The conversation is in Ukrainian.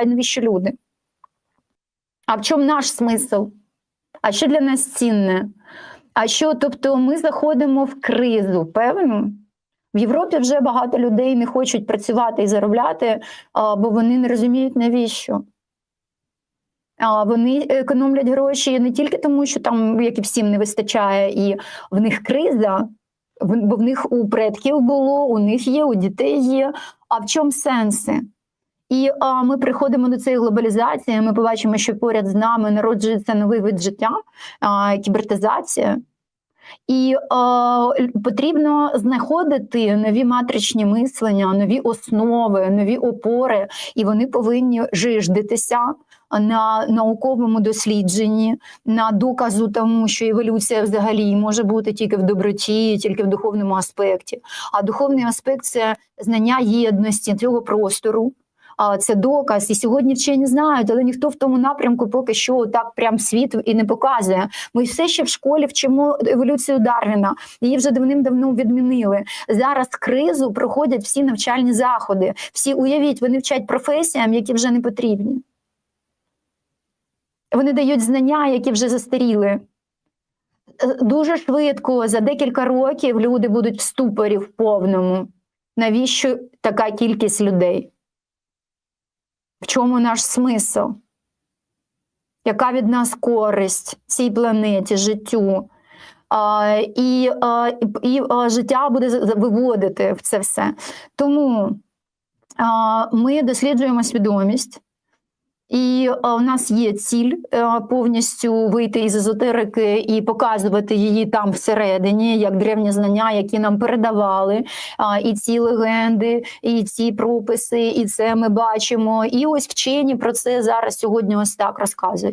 а навіщо люди? А в чому наш смисл? А що для нас цінне? А що, тобто, ми заходимо в кризу, певно? В Європі вже багато людей не хочуть працювати і заробляти, бо вони не розуміють, навіщо. Вони економлять гроші не тільки тому, що там, як і всім, не вистачає, і в них криза, бо в них у предків було, у них є, у дітей є. А в чому сенси? І а, ми приходимо до цієї глобалізації. Ми побачимо, що поряд з нами народжується новий вид життя, а, кібертизація. І е, потрібно знаходити нові матричні мислення, нові основи, нові опори, і вони повинні жиждитися на науковому дослідженні, на доказу тому, що еволюція взагалі може бути тільки в доброті, тільки в духовному аспекті. А духовний аспект це знання єдності цього простору. Це доказ, і сьогодні вчені знають, але ніхто в тому напрямку поки що так прям світ і не показує. Ми все ще в школі вчимо еволюцію Дарвіна. Її вже давним-давно відмінили. Зараз кризу проходять всі навчальні заходи. Всі уявіть, вони вчать професіям, які вже не потрібні. Вони дають знання, які вже застаріли. Дуже швидко, за декілька років, люди будуть в ступорі в повному. Навіщо така кількість людей? В чому наш смисл? Яка від нас користь цій планеті, життю? А, і, а, і, а, життя буде виводити в це все. Тому а, ми досліджуємо свідомість, і в у нас є ціль повністю вийти із езотерики і показувати її там всередині, як древні знання, які нам передавали, і ці легенди, і ці прописи, і це ми бачимо. І ось вчені про це зараз сьогодні ось так розказують.